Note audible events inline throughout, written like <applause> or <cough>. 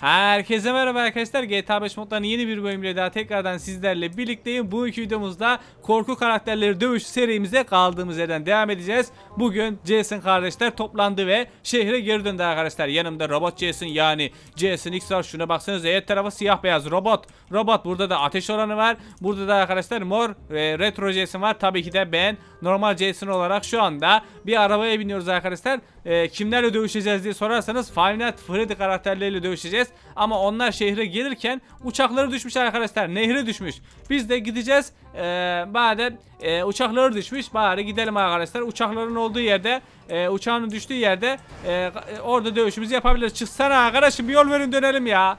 Herkese merhaba arkadaşlar. GTA 5 modlarının yeni bir bölümüyle daha tekrardan sizlerle birlikteyim. Bugünkü videomuzda korku karakterleri dövüş serimize kaldığımız yerden devam edeceğiz. Bugün Jason kardeşler toplandı ve şehre geri döndü arkadaşlar. Yanımda robot Jason yani Jason X var. Şuna baksanıza her tarafı siyah beyaz robot. Robot burada da ateş oranı var. Burada da arkadaşlar mor e, retro Jason var. Tabii ki de ben normal Jason olarak şu anda bir arabaya biniyoruz arkadaşlar. E, kimlerle dövüşeceğiz diye sorarsanız Five Nights Freddy karakterleriyle dövüşeceğiz. Ama onlar şehre gelirken uçakları düşmüş arkadaşlar. Nehre düşmüş. Biz de gideceğiz. E, madem e, uçakları düşmüş bari gidelim arkadaşlar. Uçakların olduğu yerde e, uçağın düştüğü yerde e, orada dövüşümüzü yapabiliriz. Çıksana arkadaşım bir yol verin dönelim ya.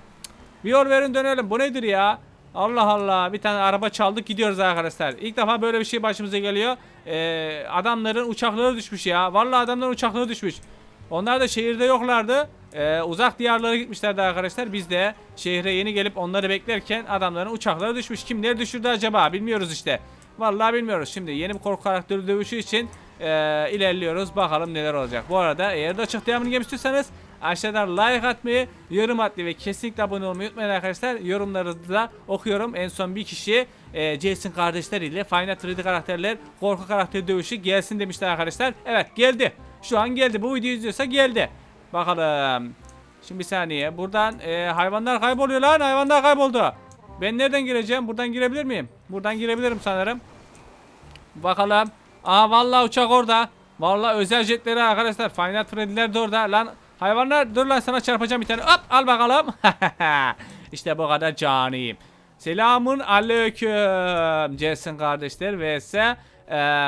Bir yol verin dönelim. Bu nedir ya? Allah Allah. Bir tane araba çaldık gidiyoruz arkadaşlar. İlk defa böyle bir şey başımıza geliyor. Ee, adamların uçakları düşmüş ya. Vallahi adamların uçakları düşmüş. Onlar da şehirde yoklardı. Ee, uzak diyarlara gitmişlerdi arkadaşlar. Biz de şehre yeni gelip onları beklerken adamların uçakları düşmüş. Kimleri düşürdü acaba? Bilmiyoruz işte. Vallahi bilmiyoruz. Şimdi yeni bir korku karakteri dövüşü için ee, ilerliyoruz. Bakalım neler olacak. Bu arada eğer de açık devamını gelmek istiyorsanız aşağıdan like atmayı, yorum atmayı ve kesinlikle abone olmayı unutmayın arkadaşlar. Yorumlarınızı da okuyorum. En son bir kişi e, Jason kardeşleriyle Final 3D karakterler korku karakteri dövüşü gelsin demişler arkadaşlar. Evet geldi. Şu an geldi. Bu videoyu izliyorsa geldi. Bakalım. Şimdi bir saniye. Buradan e, hayvanlar kayboluyor lan. Hayvanlar kayboldu. Ben nereden gireceğim? Buradan girebilir miyim? Buradan girebilirim sanırım. Bakalım. Aa vallahi uçak orada. Vallahi özel jetleri arkadaşlar. Final Freddy'ler de orada. Lan hayvanlar dur lan sana çarpacağım bir tane. Hop al bakalım. <laughs> işte bu kadar caniyim. Selamun aleyküm. Jason kardeşler vs. E,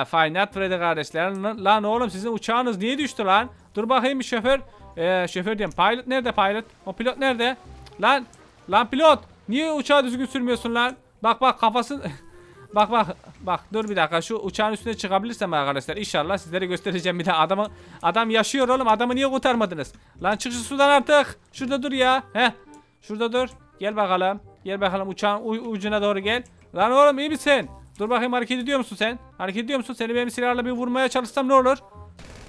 Final Freddy kardeşler. Lan, lan oğlum sizin uçağınız niye düştü lan? Dur bakayım bir şoför. E, şoför diyeyim. Pilot nerede pilot? O pilot nerede? Lan. Lan pilot. Niye uçağı düzgün sürmüyorsun lan? Bak bak kafasın... <laughs> Bak bak bak dur bir dakika. Şu uçağın üstüne çıkabilirsem arkadaşlar inşallah sizlere göstereceğim bir de adamı. Adam yaşıyor oğlum adamı niye kurtarmadınız? Lan çık şu sudan artık. Şurada dur ya. He? Şurada dur. Gel bakalım. Gel bakalım uçağın ucuna doğru gel. Lan oğlum iyi misin? Dur bakayım hareket ediyor musun sen? Hareket ediyor musun? Seni benim silahla bir vurmaya çalışsam ne olur?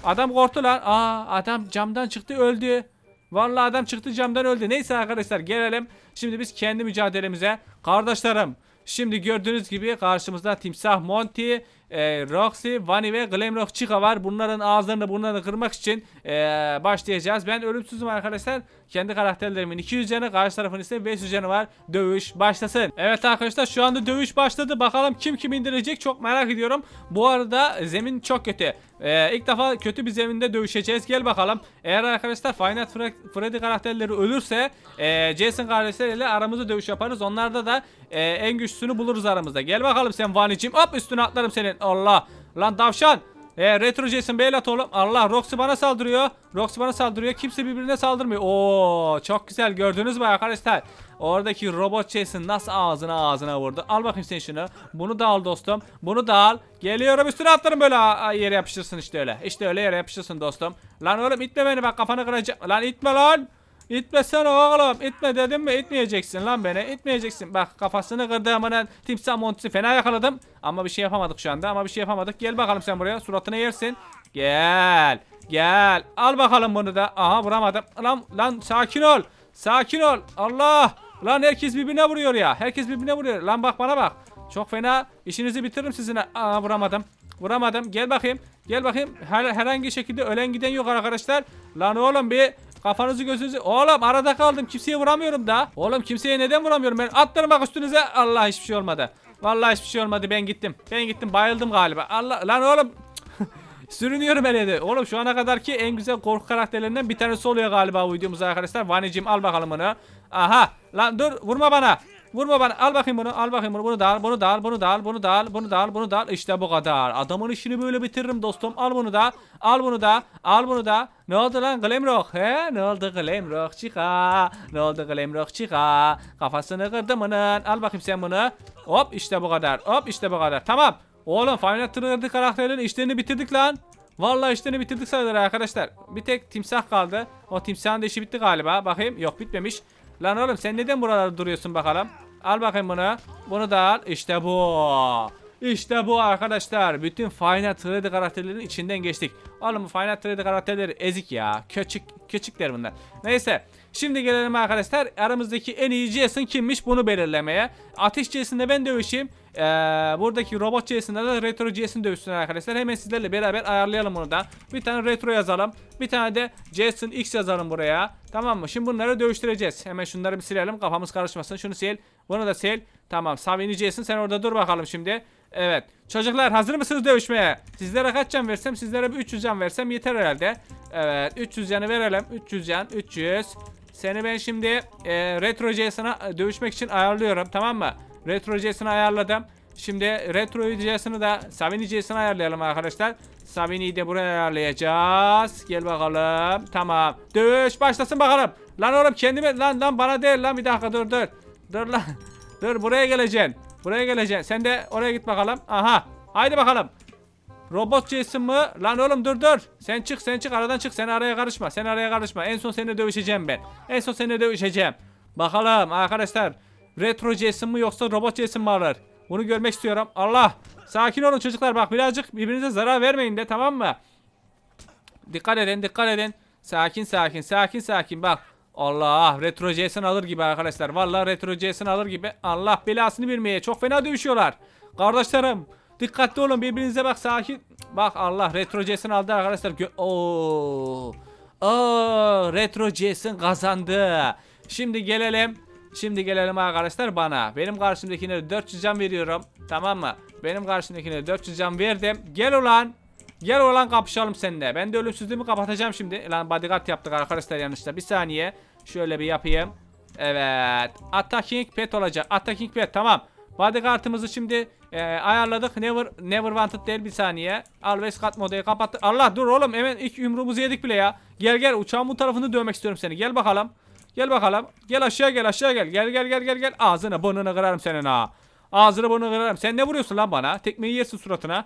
Adam korktu lan. Aa adam camdan çıktı öldü. Vallahi adam çıktı camdan öldü. Neyse arkadaşlar gelelim. Şimdi biz kendi mücadelemize. Kardeşlerim. Şimdi gördüğünüz gibi karşımızda Timsah Monty, e, Roxy, Vani ve Glamrock Chica var. Bunların ağızlarını burnlarını kırmak için e, başlayacağız. Ben ölümsüzüm arkadaşlar. Kendi karakterlerimin 200 canı, karşı tarafın ise 500 canı var. Dövüş başlasın. Evet arkadaşlar şu anda dövüş başladı. Bakalım kim kim indirecek çok merak ediyorum. Bu arada zemin çok kötü. Ee, ilk defa kötü bir zeminde dövüşeceğiz. Gel bakalım. Eğer arkadaşlar Nights Fre- Freddy karakterleri ölürse e, Jason kardeşleriyle aramızda dövüş yaparız. Onlarda da e, en güçlüsünü buluruz aramızda. Gel bakalım sen Vani'cim. Hop üstüne atlarım senin. Allah. Lan davşan. E, Retro Jason Beylat oğlum. Allah Roxy bana saldırıyor. Roxy bana saldırıyor. Kimse birbirine saldırmıyor. Oo çok güzel gördünüz mü arkadaşlar? Oradaki robot Jason nasıl ağzına ağzına vurdu. Al bakayım sen şunu. Bunu da al dostum. Bunu da al. Geliyorum üstüne atlarım böyle yere yapıştırsın işte öyle. İşte öyle yere yapıştırsın dostum. Lan oğlum itme beni bak kafanı kıracağım. Lan itme lan. İtmesene oğlum. İtme dedim mi itmeyeceksin lan beni. İtmeyeceksin. Bak kafasını kırdım hemen timsah montusu fena yakaladım. Ama bir şey yapamadık şu anda. Ama bir şey yapamadık. Gel bakalım sen buraya. Suratını yersin. Gel. Gel. Al bakalım bunu da. Aha vuramadım. Lan, lan sakin ol. Sakin ol. Allah. Lan herkes birbirine vuruyor ya. Herkes birbirine vuruyor. Lan bak bana bak. Çok fena. İşinizi bitiririm sizinle. Aa vuramadım. Vuramadım. Gel bakayım. Gel bakayım. Her, herhangi şekilde ölen giden yok arkadaşlar. Lan oğlum bir kafanızı gözünüzü. Oğlum arada kaldım. Kimseye vuramıyorum da. Oğlum kimseye neden vuramıyorum ben? Atlarım bak üstünüze. Allah hiçbir şey olmadı. Vallahi hiçbir şey olmadı. Ben gittim. Ben gittim. Bayıldım galiba. Allah lan oğlum. <laughs> Sürünüyorum her yerde. Oğlum şu ana kadarki en güzel korku karakterlerinden bir tanesi oluyor galiba bu videomuzda arkadaşlar. Vaniciğim al bakalım bunu. Aha. Lan dur vurma bana. Vurma bana. Al bakayım bunu. Al bakayım bunu. Bunu da al. Bunu da al. Bunu da al. Bunu da al. Bunu da al. Bunu da al. İşte bu kadar. Adamın işini böyle bitiririm dostum. Al bunu da. Al bunu da. Al bunu da. Ne oldu lan Glamrock? He? Ne oldu Glamrock? Çıka. Ne oldu Glamrock? Çıka. Kafasını kırdım onun. Al bakayım sen bunu. Hop işte bu kadar. Hop işte bu kadar. Tamam. Oğlum Final Fantasy karakterlerin işlerini bitirdik lan. Vallahi işlerini bitirdik sayılır arkadaşlar. Bir tek timsah kaldı. O timsahın da işi bitti galiba. Bakayım. Yok bitmemiş. Lan oğlum sen neden buralarda duruyorsun bakalım? Al bakayım bunu. Bunu da al. İşte bu. İşte bu arkadaşlar. Bütün Final 3D karakterlerin içinden geçtik. Oğlum Final 3D karakterleri ezik ya. Küçük küçükler bunlar. Neyse. Şimdi gelelim arkadaşlar aramızdaki en iyi Jason kimmiş bunu belirlemeye. Ateş Jason'da ben dövüşeyim. Ee, buradaki robot Jason'da da retro Jason dövüşsün arkadaşlar. Hemen sizlerle beraber ayarlayalım bunu da. Bir tane retro yazalım. Bir tane de Jason X yazalım buraya. Tamam mı? Şimdi bunları dövüştüreceğiz. Hemen şunları bir silelim. Kafamız karışmasın. Şunu sil. Bunu da sil. Tamam. Savini Jason sen orada dur bakalım şimdi. Evet. Çocuklar hazır mısınız dövüşmeye? Sizlere kaç can versem? Sizlere bir 300 can versem yeter herhalde. Evet. 300 canı verelim. 300 can. 300. Seni ben şimdi e, Retro Jason'a e, dövüşmek için ayarlıyorum. Tamam mı? Retro Jason'ı ayarladım. Şimdi Retro Jason'ı da Savini Jason'ı ayarlayalım arkadaşlar. Savini'yi de buraya ayarlayacağız. Gel bakalım. Tamam. Dövüş başlasın bakalım. Lan oğlum kendime lan lan bana değil lan bir dakika dur dur. Dur lan. <laughs> Dur buraya geleceksin. Buraya geleceksin. Sen de oraya git bakalım. Aha. Haydi bakalım. Robot Jason mı? Lan oğlum dur dur. Sen çık sen çık aradan çık. Sen araya karışma. Sen araya karışma. En son seninle dövüşeceğim ben. En son seninle dövüşeceğim. Bakalım arkadaşlar. Retro Jason mı yoksa Robot Jason mı alır? Bunu görmek istiyorum. Allah. Sakin olun çocuklar. Bak birazcık birbirinize zarar vermeyin de tamam mı? Dikkat edin dikkat edin. Sakin sakin sakin sakin bak. Allah Retro Jason alır gibi arkadaşlar. Vallahi Retro Jason alır gibi. Allah belasını bilmeye çok fena dövüşüyorlar. Kardeşlerim dikkatli olun birbirinize bak sakin. Bak Allah Retro Jason aldı arkadaşlar. Gö Oo. Oo, Retro Jason kazandı. Şimdi gelelim. Şimdi gelelim arkadaşlar bana. Benim karşımdakine 400 can veriyorum. Tamam mı? Benim karşımdakine 400 can verdim. Gel ulan. Gel ulan kapışalım seninle. Ben de ölümsüzlüğümü kapatacağım şimdi. Lan bodyguard yaptık arkadaşlar yanlışta. Bir saniye. Şöyle bir yapayım. Evet. Attacking pet olacak. Attacking pet tamam. Bodyguard'ımızı şimdi e, ayarladık. Never never wanted değil bir saniye. Always cut modayı kapattık. Allah dur oğlum hemen ilk yumruğumuzu yedik bile ya. Gel gel uçağın bu tarafını dövmek istiyorum seni. Gel bakalım. Gel bakalım. Gel aşağı gel aşağı gel. Gel gel gel gel gel. Ağzını burnunu kırarım senin ha. Ağzını burnunu kırarım. Sen ne vuruyorsun lan bana? Tekmeyi yersin suratına.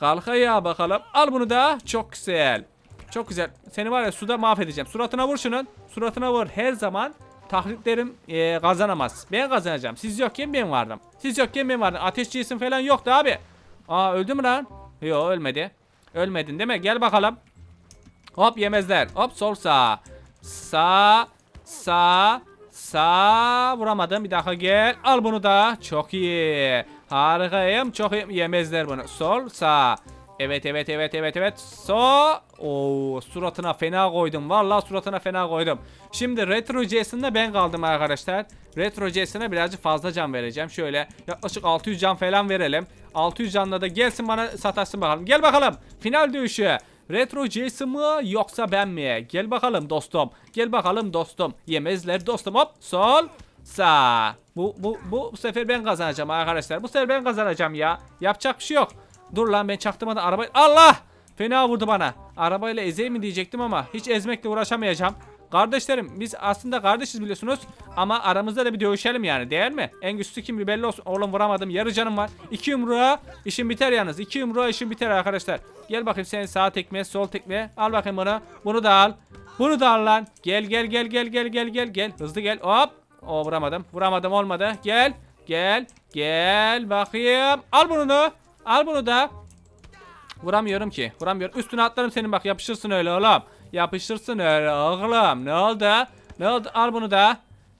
Kalk ayağa bakalım. Al bunu da. Çok güzel. Çok güzel. Seni var ya suda mahvedeceğim. Suratına vur şunun. Suratına vur. Her zaman taklitlerim eee, kazanamaz. Ben kazanacağım. Siz yokken ben vardım. Siz yokken ben vardım. Ateşçi isim falan yoktu abi. Aa öldü mü lan? Yok ölmedi. Ölmedin değil mi? Gel bakalım. Hop yemezler. Hop sol sağ. Sağ. Sağ. Sağ. Vuramadım. Bir dakika gel. Al bunu da. Çok iyi. Harikayım. Çok iyi. Yemezler bunu. Sol sağ. Evet evet evet evet evet. Sol. Oo suratına fena koydum. Vallahi suratına fena koydum. Şimdi Retro Jason'da ben kaldım arkadaşlar. Retro Jason'a birazcık fazla can vereceğim. Şöyle yaklaşık 600 can falan verelim. 600 canla da gelsin bana sataşsın bakalım. Gel bakalım. Final dövüşü. Retro Jason mı yoksa ben mi? Gel bakalım dostum. Gel bakalım dostum. Yemezler dostum. Hop sol sağ. Bu, bu, bu, bu sefer ben kazanacağım arkadaşlar. Bu sefer ben kazanacağım ya. Yapacak bir şey yok. Dur lan ben çaktırmadan araba... Allah! Fena vurdu bana. Arabayla ezeyim mi diyecektim ama hiç ezmekle uğraşamayacağım. Kardeşlerim biz aslında kardeşiz biliyorsunuz ama aramızda da bir dövüşelim yani değil mi? En güçlü kim bir belli olsun. Oğlum vuramadım yarı canım var. İki yumruğa işim biter yalnız. İki yumruğa işim biter arkadaşlar. Gel bakayım sen sağ tekme sol tekme. Al bakayım bunu. Bunu da al. Bunu da al lan. Gel gel gel gel gel gel gel gel. Hızlı gel. Hop. O vuramadım. Vuramadım olmadı. Gel. Gel. Gel bakayım. Al bunu da. Al bunu da. Vuramıyorum ki. Vuramıyorum. Üstüne atlarım senin bak yapışırsın öyle oğlum. Yapışırsın öyle oğlum. Ne oldu? Ne oldu? Al bunu da.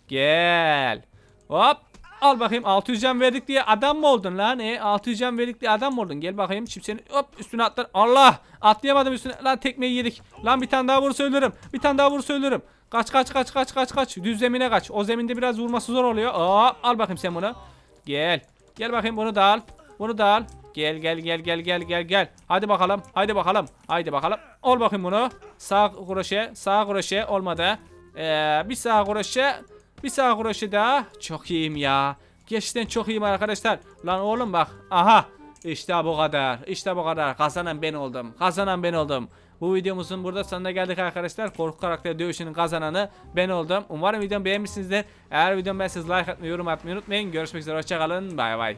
Gel. Hop. Al bakayım 600 can verdik diye adam mı oldun lan? E 600 can verdik diye adam mı oldun? Gel bakayım şimdi seni hop üstüne atlar. Allah! Atlayamadım üstüne. Lan tekmeyi yedik. Lan bir tane daha vursa ölürüm. Bir tane daha vursa ölürüm. Kaç kaç kaç kaç kaç kaç. Düz zemine kaç. O zeminde biraz vurması zor oluyor. Hop al bakayım sen bunu. Gel. Gel bakayım bunu da al. Bunu da al. Gel gel gel gel gel gel gel. Hadi bakalım. Hadi bakalım. Haydi bakalım. Ol bakayım bunu. Sağ kroşe. Sağ kroşe olmadı. Ee, bir sağ kroşe. Bir sağ kroşe daha. Çok iyiyim ya. Gerçekten çok iyiyim arkadaşlar. Lan oğlum bak. Aha. İşte bu kadar. İşte bu kadar. Kazanan ben oldum. Kazanan ben oldum. Bu videomuzun burada sonuna geldik arkadaşlar. Korku karakteri dövüşünün kazananı ben oldum. Umarım videomu beğenmişsinizdir. Eğer videomu beğendiyseniz like atmayı, yorum atmayı unutmayın. Görüşmek üzere. Hoşçakalın. Bay bay.